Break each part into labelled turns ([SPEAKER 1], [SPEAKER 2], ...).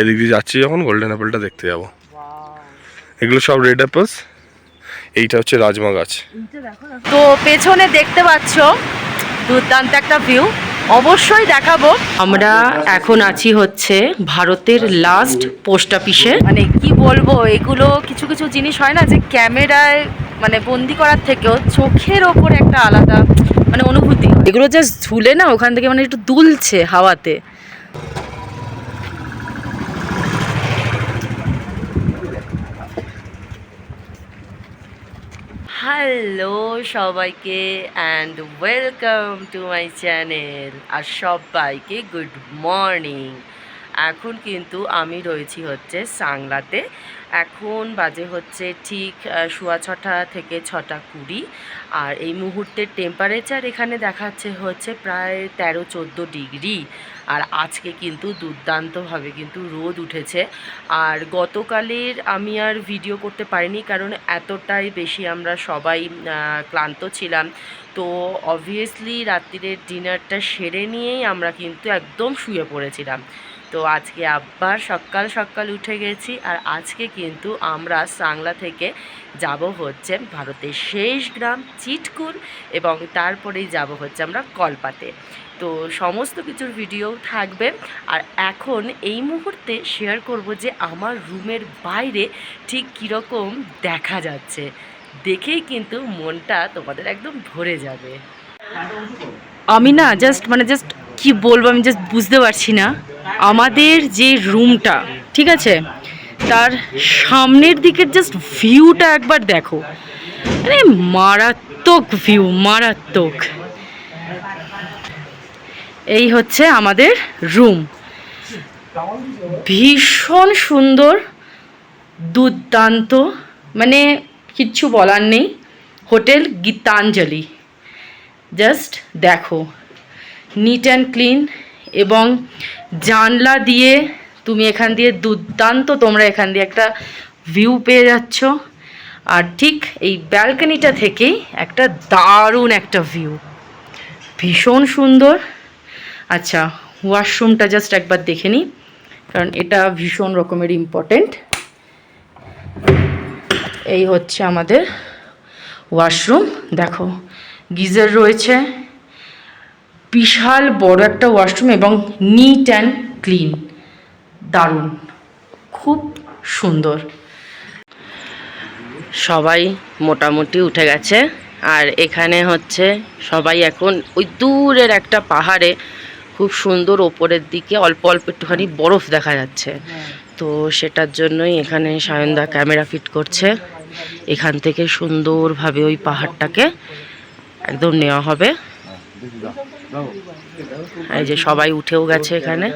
[SPEAKER 1] এদিক দিয়ে যাচ্ছি যখন গোল্ডেন অ্যাপেলটা দেখতে যাব। এগুলো সব রেড অ্যাপেলস এইটা হচ্ছে রাজমা গাছ।
[SPEAKER 2] তো পেছনে দেখতে পাচ্ছ দুর্দান্ত একটা ভিউ অবশ্যই দেখাবো। আমরা এখন আছি হচ্ছে ভারতের লাস্ট পোস্ট অফিসে মানে কি বলব এগুলো কিছু কিছু জিনিস হয় না যে ক্যামেরায় মানে বন্দি করার থেকেও চোখের ওপর একটা আলাদা মানে অনুভূতি এগুলো জাস্ট ঝুলে না ওখান থেকে মানে একটু দুলছে হাওয়াতে। হ্যালো সবাইকে and welcome to my channel আর সবাইকে গুড মর্নিং এখন কিন্তু আমি রয়েছি হচ্ছে সাংলাতে। এখন বাজে হচ্ছে ঠিক সোয়া ছটা থেকে ছটা কুড়ি। আর এই মুহূর্তের টেম্পারেচার এখানে দেখাচ্ছে হচ্ছে প্রায় তেরো চোদ্দ ডিগ্রি। আর আজকে কিন্তু দুর্দান্তভাবে কিন্তু রোদ উঠেছে। আর গতকালের আমি আর ভিডিও করতে পারিনি কারণ এতটাই বেশি আমরা সবাই ক্লান্ত ছিলাম। তো অবভিয়াসলি রাত্রিরের ডিনারটা সেরে নিয়েই আমরা কিন্তু একদম শুয়ে পড়েছিলাম। তো আজকে আবার সকাল সকাল উঠে গেছি আর আজকে কিন্তু আমরা সাংলা থেকে যাব হচ্ছে ভারতের শেষ গ্রাম চিটকুল এবং তারপরেই যাব হচ্ছে আমরা কলপাতে। তো সমস্ত কিছুর ভিডিও থাকবে আর এখন এই মুহূর্তে শেয়ার করব যে আমার রুমের বাইরে ঠিক কীরকম দেখা যাচ্ছে। দেখেই কিন্তু মনটা তোমাদের একদম ভরে যাবে। আমি না জাস্ট মানে জাস্ট কি বলব আমি জাস্ট বুঝতে পারছি না। আমাদের যে রুমটা ঠিক আছে? তার সামনের দিকের জাস্ট ভিউটা একবার দেখো। মানে মারাত্মক ভিউ মারাত্মক। এই হচ্ছে আমাদের রুম ভীষণ সুন্দর, দুর্দান্ত মানে কিচ্ছু বলার নেই। হোটেল গীতাঞ্জলি। জাস্ট দেখো। নিট অ্যান্ড ক্লিন এবং জানলা দিয়ে তুমি এখান দিয়ে দুর্দান্ত তোমরা এখান দিয়ে একটা ভিউ পেয়ে যাচ্ছ। আর ঠিক এই ব্যালকনিটা থেকেই একটা দারুণ একটা ভিউ ভীষণ সুন্দর। আচ্ছা ওয়াশরুমটা জাস্ট একবার দেখে নিই, কারণ এটা ভীষণ রকমের ইম্পর্টেন্ট এই হচ্ছে আমাদের ওয়াশরুম দেখো, গিজার রয়েছে। বিশাল বড় একটা ওয়াশরুম এবং নিট অ্যান্ড ক্লিন দারুণ। খুব সুন্দর। সবাই মোটামুটি উঠে গেছে। আর এখানে হচ্ছে সবাই এখন ওই দূরের একটা পাহাড়ে খুব সুন্দর ওপরের দিকে অল্প অল্প একটুখানি বরফ দেখা যাচ্ছে। তো সেটার জন্যই এখানে সায়নদা ক্যামেরা ফিট করছে। এখান থেকে সুন্দরভাবে ওই পাহাড়টাকে একদম নেওয়া হবে। এই যে সবাই উঠেও গেছে এখানে।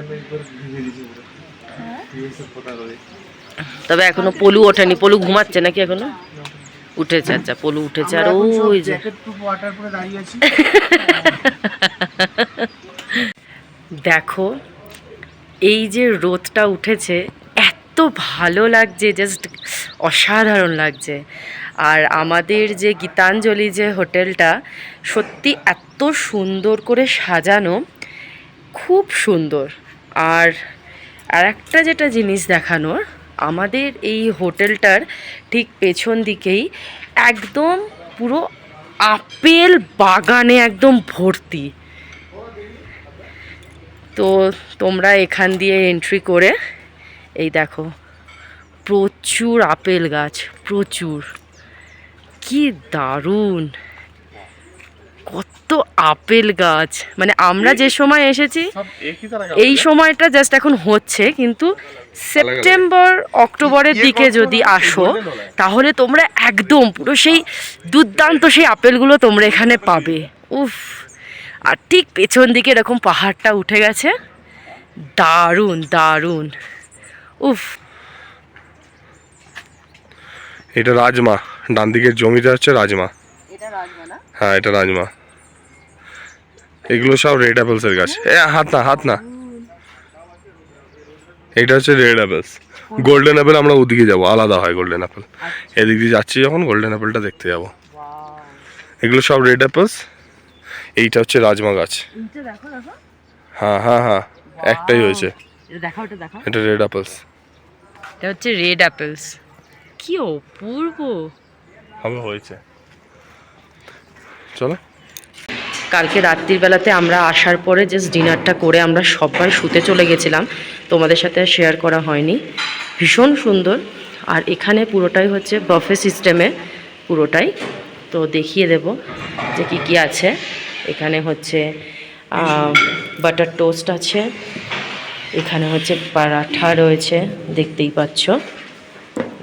[SPEAKER 2] তবে এখনও পলু ওঠেনি। পলু ঘুমাচ্ছে নাকি এখনও? উঠেছে আচ্ছা পলু উঠেছে। আর ওই যে। দেখো এই যে রোদটা উঠেছে এত ভালো লাগছে জাস্ট অসাধারণ লাগছে। আর আমাদের যে গীতাঞ্জলি যে হোটেলটা সত্যি এত সুন্দর করে সাজানো, খুব সুন্দর। আর আর একটা যেটা জিনিস দেখানোর, আমাদের এই হোটেলটার ঠিক পেছন দিকেই একদম পুরো আপেল বাগানে একদম ভর্তি। তো তোমরা এখান দিয়ে এন্ট্রি করে, এই দেখো, প্রচুর আপেল গাছ, প্রচুর। কি দারুণ। কত আপেল গাছ। মানে আমরা যে সময় এসেছি এই সময়টা জাস্ট এখন হচ্ছে কিন্তু সেপ্টেম্বর অক্টোবরের দিকে যদি আসো তাহলে তোমরা একদম পুরো সেই দুর্দান্ত সেই আপেলগুলো তোমরা এখানে পাবে। উফ। আর ঠিক পেছন দিকে এরকম পাহাড়টা উঠে গেছে। দারুণ দারুণ। উফ।
[SPEAKER 1] এটা রাজমা। ডান দিকের জমিটা হচ্ছে রাজমা। হ্যাঁ এটা রাজমা। এগুলো সব রেড অ্যাপেলসের গাছ। এ হাত না হাত না। এটা হচ্ছে রেড অ্যাপেলস। গোল্ডেন অ্যাপেল আমরা ওদিকে যাব আলাদা হয় গোল্ডেন অ্যাপেল। এদিক দিয়ে যাচ্ছি যখন গোল্ডেন অ্যাপেলটা দেখতে যাব। এগুলো সব রেড অ্যাপেলস। এইটা হচ্ছে রাজমা গাছ। হ্যাঁ হ্যাঁ হ্যাঁ একটাই হয়েছে।
[SPEAKER 2] এটা
[SPEAKER 1] রেড অ্যাপেলস।
[SPEAKER 2] এটা হচ্ছে রেড অ্যাপেলস। কি অপূর্ব।
[SPEAKER 1] হবে, হয়েছে। চলো।
[SPEAKER 2] কালকে রাত্রির বেলাতে আমরা আসার পরে জাস্ট ডিনারটা করে আমরা সবাই শুতে চলে গেছিলাম। তোমাদের সাথে শেয়ার করা হয়নি। ভীষণ সুন্দর। আর এখানে পুরোটাই হচ্ছে বফে সিস্টেমে পুরোটাই। তো দেখিয়ে দেব যে কি কি আছে। এখানে হচ্ছে বাটার টোস্ট আছে। এখানে হচ্ছে পরাঠা রয়েছে, দেখতেই পাচ্ছ।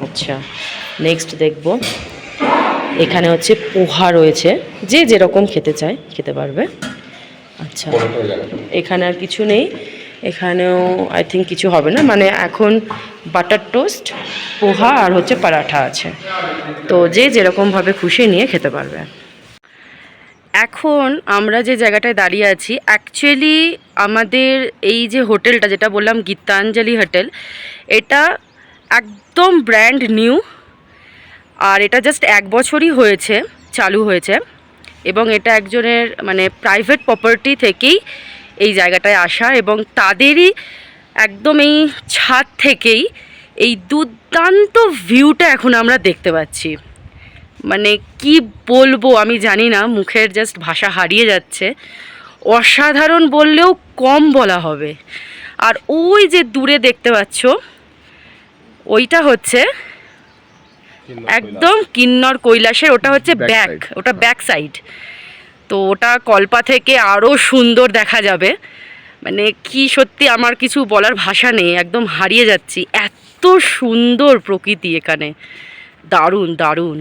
[SPEAKER 2] আচ্ছা নেক্সট দেখব। এখানে হচ্ছে পোহা রয়েছে। যে যেরকম খেতে চায়, খেতে পারবে। আচ্ছা এখানে আর কিছু নেই। এখানেও আই থিঙ্ক কিছু হবে না। মানে এখন বাটার টোস্ট পোহা আর হচ্ছে পরাঠা আছে। তো যে যেরকমভাবে খুশি নিয়ে খেতে পারবে। এখন আমরা যে জায়গাটায় দাঁড়িয়ে আছি অ্যাকচুয়ালি আমাদের এই যে হোটেলটা, যেটা বললাম গীতাঞ্জলি হোটেল, এটা একদম ব্র্যান্ড নিউ আর এটা জাস্ট এক বছরই হয়েছে, চালু হয়েছে। এবং এটা একজনের মানে প্রাইভেট প্রপার্টি থেকেই এই জায়গাটায় আসা এবং তাদেরই একদম এই ছাদ থেকেই এই দুর্দান্ত ভিউটা এখন আমরা দেখতে পাচ্ছি। মানে কি বলব আমি জানি না, মুখের জাস্ট ভাষা হারিয়ে যাচ্ছে। অসাধারণ বললেও কম বলা হবে। আর ওই যে দূরে দেখতে পাচ্ছ, ওইটা হচ্ছে একদম কিন্নর কৈলাসের ওটা হচ্ছে ব্যাক ওটা ব্যাক সাইড তো ওটা কল্পা থেকে আরও সুন্দর দেখা যাবে। মানে কি সত্যি আমার কিছু বলার ভাষা নেই একদম হারিয়ে যাচ্ছি। এত সুন্দর প্রকৃতি এখানে। দারুণ দারুণ।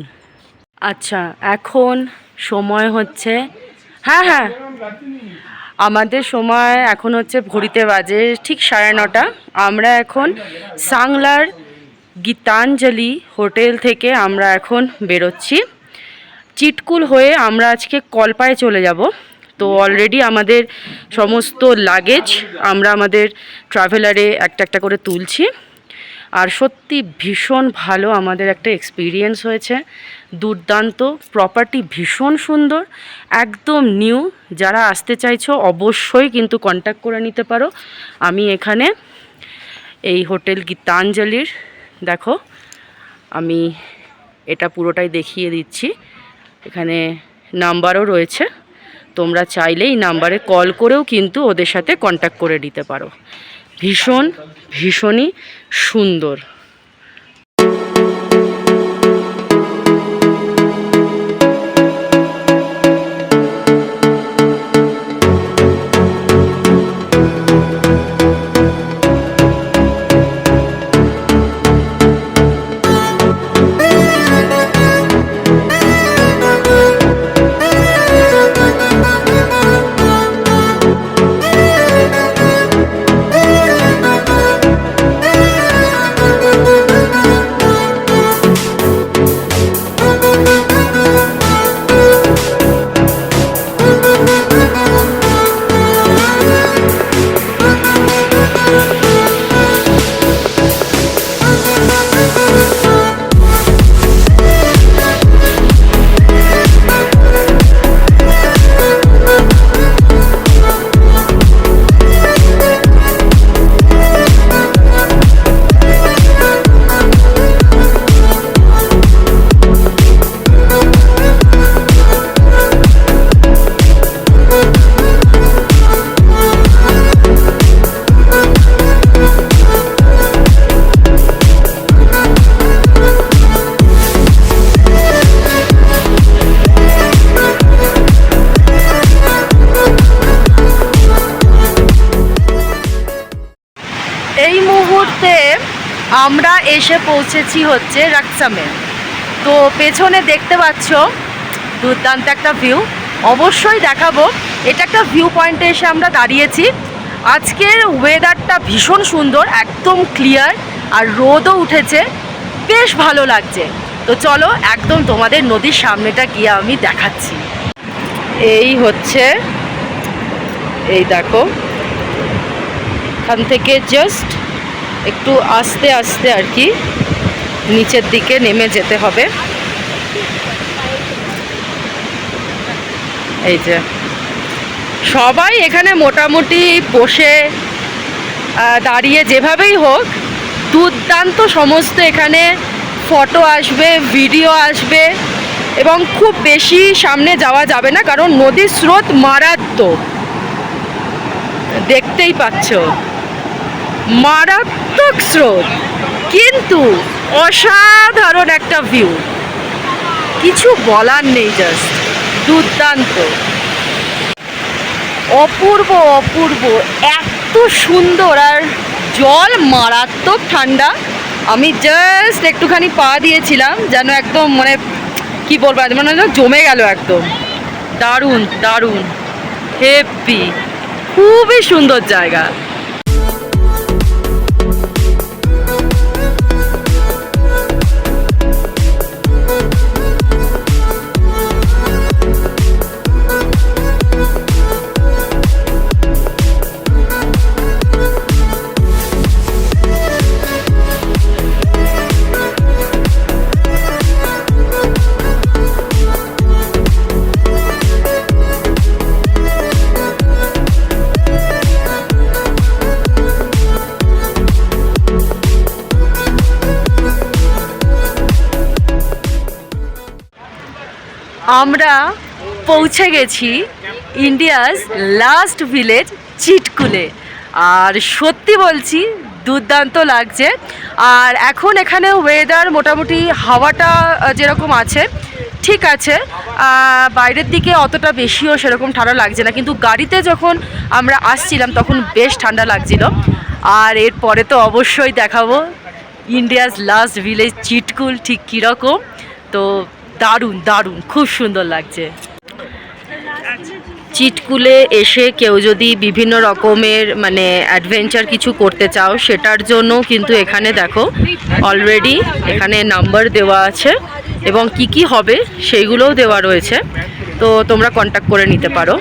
[SPEAKER 2] আচ্ছা এখন সময় হচ্ছে হ্যাঁ হ্যাঁ। আমাদের সময় এখন হচ্ছে ঘড়িতে বাজে ঠিক সাড়ে নটা। আমরা এখন সাংলার গীতাঞ্জলি হোটেল থেকে আমরা এখন বেরোচ্ছি। চিটকুল হয়ে আমরা আজকে কলপায় চলে যাব। তো অলরেডি আমাদের সমস্ত লাগেজ আমরা আমাদের ট্রাভেলারে একটা একটা করে তুলছি। আর সত্যি ভীষণ ভালো আমাদের একটা এক্সপিরিয়েন্স হয়েছে। দুর্দান্ত প্রপার্টি ভীষণ সুন্দর, একদম নিউ যারা আসতে চাইছো অবশ্যই কিন্তু কন্ট্যাক্ট করে নিতে পারো। আমি এখানে এই হোটেল গীতাঞ্জলির দেখো, আমি এটা পুরোটাই দেখিয়ে দিচ্ছি। এখানে নাম্বারও রয়েছে। তোমরা চাইলে এই নাম্বারে কল করেও কিন্তু ওদের সাথে কন্ট্যাক্ট করে দিতে পারো। ভীষণ, ভীষণই সুন্দর। এসে পৌঁছেছি হচ্ছে রাকসামে। তো পেছনে দেখতে পাচ্ছ, দুর্দান্ত একটা ভিউ অবশ্যই দেখাবো। এটা একটা ভিউ পয়েন্টে এসে আমরা দাঁড়িয়েছি। আজকের ওয়েদারটা ভীষণ সুন্দর, একদম ক্লিয়ার আর রোদও উঠেছে। বেশ ভালো লাগছে। তো চলো একদম তোমাদের নদীর সামনেটা গিয়ে আমি দেখাচ্ছি। এই হচ্ছে, এই দেখো। এখান থেকে জাস্ট একটু আস্তে আস্তে আর কি নিচের দিকে নেমে যেতে হবে। এই যে। সবাই এখানে মোটামুটি বসে দাঁড়িয়ে যেভাবেই হোক, দুর্দান্ত সমস্ত এখানে ফটো আসবে, ভিডিও আসবে এবং খুব বেশি সামনে যাওয়া যাবে না, কারণ নদীর স্রোত মারাত্মক। দেখতেই পাচ্ছ। মারাত্মক স্রোত, কিন্তু অসাধারণ একটা ভিউ কিছু বলার নেই জাস্ট দুর্দান্ত। অপূর্ব অপূর্ব, এত সুন্দর আর জল মারাত্মক ঠান্ডা। আমি জাস্ট একটুখানি পা দিয়েছিলাম, যেন একদম মানে কি বলব মানে জমে গেল একদম। দারুণ দারুণ হেভি খুবই সুন্দর জায়গা। আমরা পৌঁছে গেছি ইন্ডিয়াস লাস্ট ভিলেজ চিটকুলে। আর সত্যি বলছি, দুর্দান্ত লাগছে। আর এখন এখানে ওয়েদার মোটামুটি হাওয়াটা যেরকম আছে, ঠিক আছে। বাইরের দিকে অতটা বেশিও সেরকম ঠান্ডা লাগছে না। কিন্তু গাড়িতে যখন আমরা আসছিলাম, তখন বেশ ঠান্ডা লাগছিল। আর এরপরে তো অবশ্যই দেখাবো, ইন্ডিয়াস লাস্ট ভিলেজ চিটকুল ঠিক কীরকম। তো দারুণ দারুণ, খুব সুন্দর লাগছে। চিটকুলে এসে কেউ যদি বিভিন্ন রকমের মানে অ্যাডভেঞ্চার কিছু করতে চাও, সেটার জন্য কিন্তু এখানে দেখো অলরেডি এখানে নাম্বার দেওয়া আছে এবং কি কি হবে সেইগুলোও দেওয়া রয়েছে। তো তোমরা কন্ট্যাক্ট করে নিতে পারো।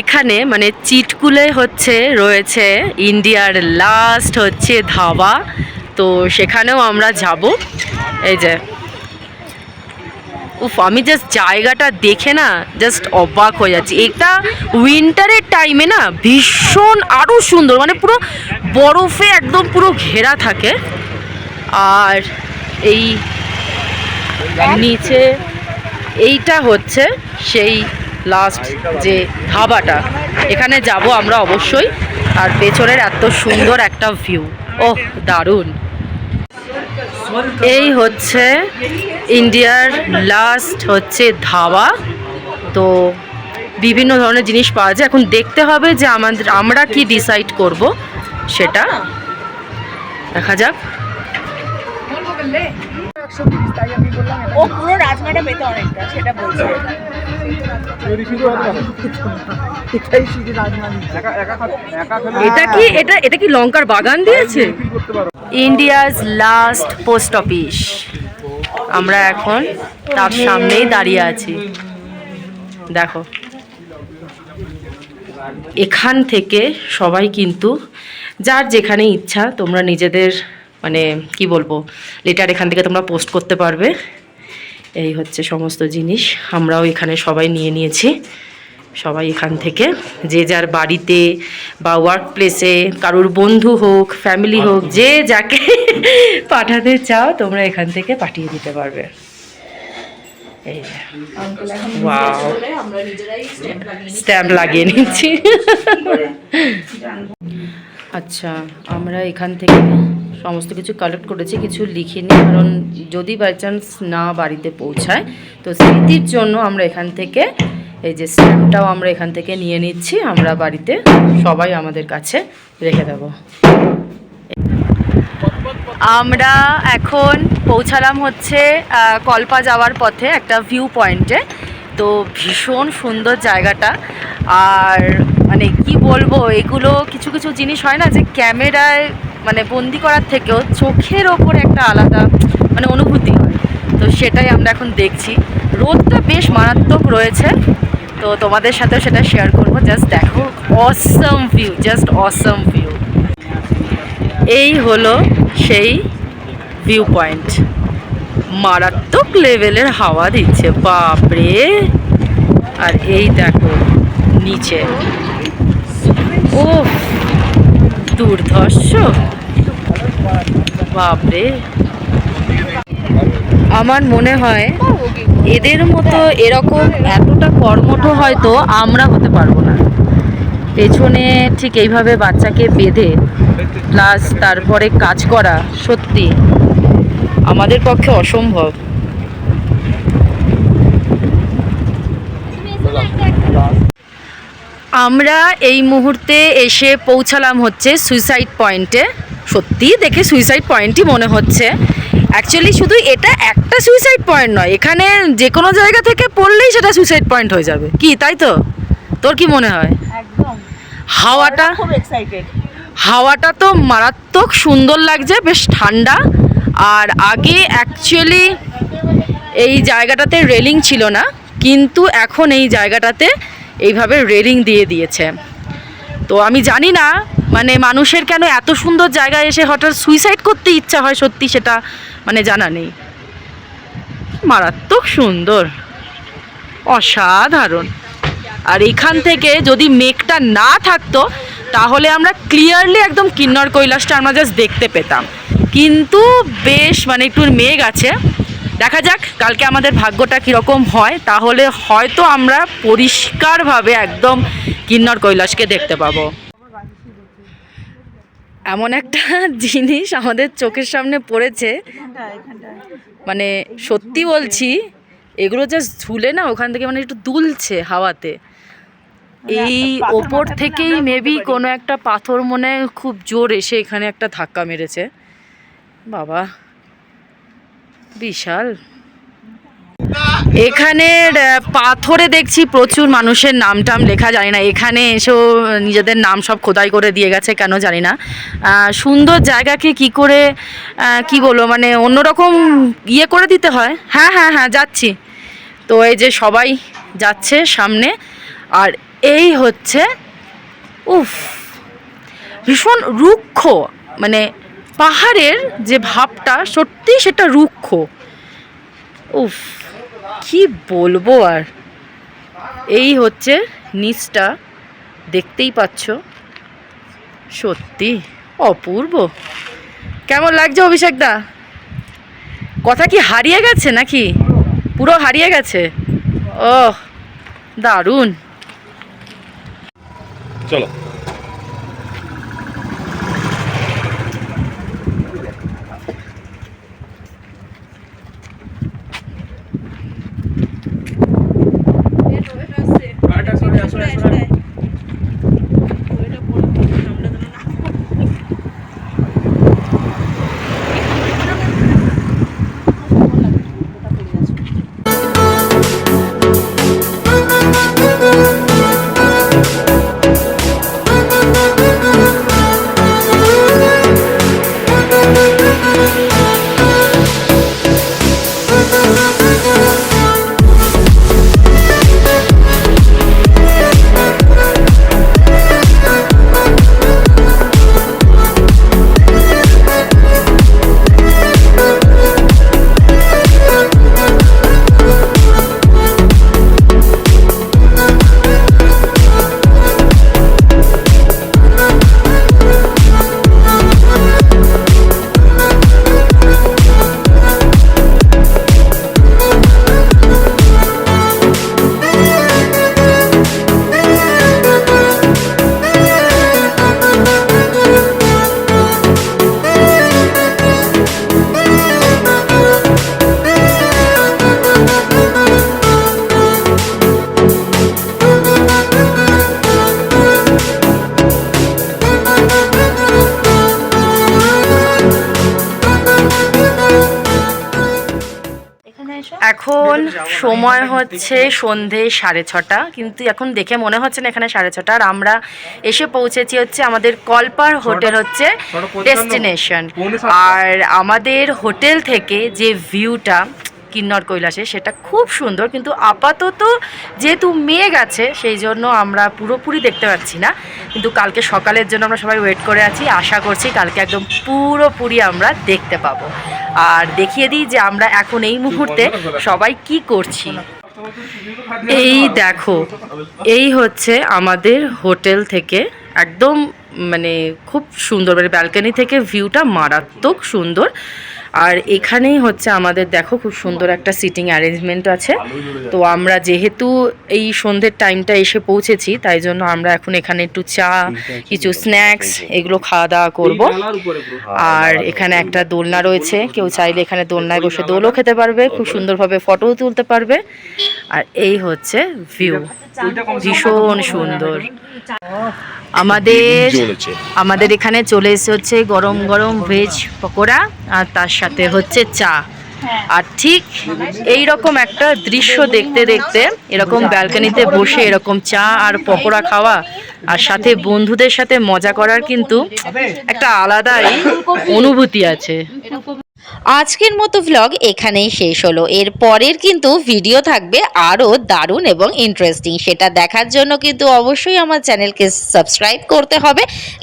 [SPEAKER 2] এখানে মানে চিটকুলে হচ্ছে, রয়েছে ইন্ডিয়ার লাস্ট হচ্ছে ধাবা। তো সেখানেও আমরা যাব। এই যে উফ, আমি জাস্ট জায়গাটা দেখে না জাস্ট অবাক হয়ে যাচ্ছি। এটা উইন্টারের টাইমে না ভীষণ আরও সুন্দর মানে পুরো বরফে একদম পুরো ঘেরা থাকে। আর এই নিচে এইটা হচ্ছে সেই লাস্ট যে ধাবাটা। এখানে যাব আমরা অবশ্যই, আর পেছনের এত সুন্দর একটা ভিউ ওহ, দারুণ। এই হচ্ছে ইন্ডিয়ার লাস্ট হচ্ছে ধাবা। তো বিভিন্ন ধরনের জিনিস পাওয়া যায়। এখন দেখতে হবে যে আমাদের আমরা কি ডিসাইড করব সেটা। দেখা যাক।
[SPEAKER 3] ও পুরো রাজমাটা পেতে অনেকটা সেটা বলছে।
[SPEAKER 2] এটা কি এটা এটা কি লঙ্কার বাগান দিয়েছে? ইন্ডিয়াস লাস্ট পোস্ট অফিস আমরা এখন তার সামনেই দাঁড়িয়ে আছি। দেখো। এখান থেকে সবাই কিন্তু, যার যেখানে ইচ্ছা তোমরা নিজেদের মানে কি বলব লেটার এখান থেকে তোমরা পোস্ট করতে পারবে। এই হচ্ছে সমস্ত জিনিস, আমরাও এখানে সবাই নিয়ে নিয়েছি। সবাই এখান থেকে। যে যার বাড়িতে বা ওয়ার্ক প্লেসে কারোর বন্ধু হোক ফ্যামিলি হোক যে যাকে পাঠাতে চাও তোমরা এখান থেকে পাঠিয়ে দিতে পারবে। এই স্ট্যাম্প লাগিয়ে নিচ্ছি। আচ্ছা আমরা এখান থেকে সমস্ত কিছু কালেক্ট করেছি কিছু লিখিনি কারণ যদি বাই চান্স না বাড়িতে পৌঁছায় তো স্মৃতির জন্য আমরা এখান থেকে এই যে স্ট্যাম্পটাও আমরা এখান থেকে নিয়ে নিচ্ছি, আমরা বাড়িতে সবাই আমাদের কাছে রেখে দেবো। আমরা এখন পৌঁছালাম হচ্ছে কল্পা যাওয়ার পথে একটা ভিউ পয়েন্টে তো ভীষণ সুন্দর জায়গাটা। আর মানে কি বলব, এগুলো কিছু কিছু জিনিস হয় না যে ক্যামেরায় মানে বন্দি করার থেকেও চোখের ওপর একটা আলাদা মানে অনুভূতি হয়। তো সেটাই আমরা এখন দেখছি। রোদটা বেশ মারাত্মক রয়েছে। তো তোমাদের সাথেও সেটা শেয়ার করব। জাস্ট দেখো awesome view just awesome view এই হলো সেই ভিউ পয়েন্ট মারাত্মক লেভেলের হাওয়া দিচ্ছে, বাপরে! আর এই দেখো, নিচে। ও দুর্ধর্ষ। বাপরে! আমার মনে হয় এদের মতো এরকম এতটা কর্মঠ হয়তো আমরা হতে পারব না। পেছনে ঠিক এইভাবে বাচ্চাকে বেঁধে প্লাস তারপরে কাজ করা, সত্যি আমাদের পক্ষে অসম্ভব। আমরা এই মুহূর্তে এসে পৌঁছালাম হচ্ছে সুইসাইড পয়েন্টে সত্যি দেখে সুইসাইড পয়েন্টই মনে হচ্ছে। অ্যাকচুয়ালি শুধু এটা একটা সুইসাইড পয়েন্ট নয়। এখানে যে কোনো জায়গা থেকে পড়লেই সেটা সুইসাইড পয়েন্ট হয়ে যাবে। কি তাই তো? তোর কি মনে হয়?
[SPEAKER 3] একদম।
[SPEAKER 2] হাওয়াটা
[SPEAKER 3] খুব এক্সাইটেড
[SPEAKER 2] হাওয়াটা তো মারাত্মক সুন্দর লাগছে বেশ ঠান্ডা। আর আগে অ্যাকচুয়ালি এই জায়গাটাতে রেলিং ছিল না কিন্তু এখন এই জায়গাটাতে এইভাবে রেলিং দিয়ে দিয়েছে। তো আমি জানি না মানে মানুষের কেন এত সুন্দর জায়গায় এসে হঠাৎ সুইসাইড করতে ইচ্ছা হয় সত্যি সেটা মানে জানা নেই। মারাত্মক সুন্দর। অসাধারণ। আর এখান থেকে যদি মেঘটা না থাকতো, তাহলে আমরা ক্লিয়ারলি একদম কিন্নর কৈলাসটা আমরা জাস্ট দেখতে পেতাম। কিন্তু বেশ মানে একটু মেঘ আছে। দেখা যাক কালকে আমাদের ভাগ্যটা কীরকম হয়। তাহলে হয়তো আমরা পরিষ্কারভাবে একদম কিন্নর কৈলাসকে দেখতে পাবো। এমন একটা জিনিস আমাদের চোখের সামনে পড়েছে। মানে সত্যি বলছি, এগুলো জাস্ট ঝুলে না ওখান থেকে মানে একটু দুলছে হাওয়াতে। এই ওপর থেকেই মেবি কোনো একটা পাথর মনে খুব জোর এসে এখানে একটা ধাক্কা মেরেছে। বাবা, বিশাল। এখানের পাথরে দেখছি প্রচুর মানুষের নাম টাম লেখা, জানি না। এখানে এসেও নিজেদের নাম সব খোদাই করে দিয়ে গেছে, কেন জানি না। সুন্দর জায়গাকে কি করে কি বলব মানে অন্যরকম ইয়ে করে দিতে হয়। হ্যাঁ হ্যাঁ হ্যাঁ যাচ্ছি। তো এই যে সবাই যাচ্ছে সামনে, আর এই হচ্ছে, উফ, ভীষণ রুক্ষ মানে পাহাড়ের যে ভাবটা সত্যি সেটা রুক্ষ। উফ। কি বলব আর? এই হচ্ছে নিচটা, দেখতেই পাচ্ছ। সত্যি, অপূর্ব। কেমন লাগছে অভিষেক দা? কথা কি হারিয়ে গেছে নাকি? পুরো হারিয়ে গেছে? ও দারুণ।
[SPEAKER 1] চলো।
[SPEAKER 2] এখন সময় হচ্ছে সন্ধে সাড়ে ছটা কিন্তু এখন দেখে মনে হচ্ছে না এখানে সাড়ে ছটা আর আমরা এসে পৌঁছেছি হচ্ছে আমাদের কলপার হোটেল হচ্ছে ডেস্টিনেশন। আর আমাদের হোটেল থেকে যে ভিউটা কিন্নর কৈলাসে, সেটা খুব সুন্দর। কিন্তু আপাতত যেহেতু মেঘ আছে, সেই জন্য আমরা পুরোপুরি দেখতে পাচ্ছি না। কিন্তু কালকে সকালের জন্য আমরা সবাই ওয়েট করে আছি। আশা করছি কালকে একদম পুরোপুরি আমরা দেখতে পাবো। আর দেখিয়ে দিই যে আমরা এখন এই মুহূর্তে সবাই কি করছি। এই দেখো, এই হচ্ছে আমাদের হোটেল থেকে একদম মানে খুব সুন্দর মানে ব্যালকানি থেকে ভিউটা মারাত্মক সুন্দর। আর এখানেই হচ্ছে আমাদের, দেখো খুব সুন্দর একটা সিটিং অ্যারেঞ্জমেন্ট আছে। তো আমরা যেহেতু এই সন্ধ্যের টাইমটা এসে পৌঁছেছি, তাই জন্য আমরা এখন এখানে একটু চা, কিছু স্ন্যাক্স এগুলো খাওয়া দাওয়া করব। আর এখানে একটা দোলনা রয়েছে, কেউ চাইলে এখানে দোলনায় বসে দোলও খেতে পারবে, খুব সুন্দরভাবে ফটোও তুলতে পারবে। আর এই হচ্ছে ভিউ ভীষণ সুন্দর। আমাদের আমাদের এখানে চলে এসে হচ্ছে গরম গরম ভেজ পকোড়া, আর তার সাথে হচ্ছে চা। আর ঠিক এই রকম একটা দৃশ্য দেখতে দেখতে এরকম ব্যালকানিতে বসে এরকম চা আর পকোড়া খাওয়া আর সাথে বন্ধুদের সাথে মজা করার কিন্তু একটা আলাদাই অনুভূতি আছে।
[SPEAKER 4] আজকের মতো ভ্লগ এখানেই শেষ হলো। এর পরের কিন্তু ভিডিও থাকবে আরও দারুণ এবং ইন্টারেস্টিং সেটা দেখার জন্য কিন্তু অবশ্যই আমার চ্যানেলকে সাবস্ক্রাইব করতে হবে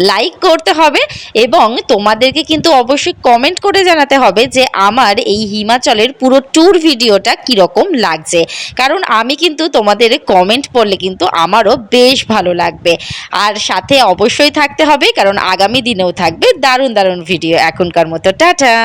[SPEAKER 4] লাইক করতে হবে এবং তোমাদেরকে কিন্তু অবশ্যই কমেন্ট করে জানাতে হবে যে আমার এই হিমাচলের পুরো ট্যুর ভিডিওটা কীরকম লাগছে। কারণ আমি কিন্তু তোমাদের কমেন্ট পড়লে কিন্তু আমারও বেশ ভালো লাগবে। আর সাথে অবশ্যই থাকতে হবে, কারণ আগামী দিনেও থাকবে দারুণ দারুণ ভিডিও এখনকার মতো। টাটা!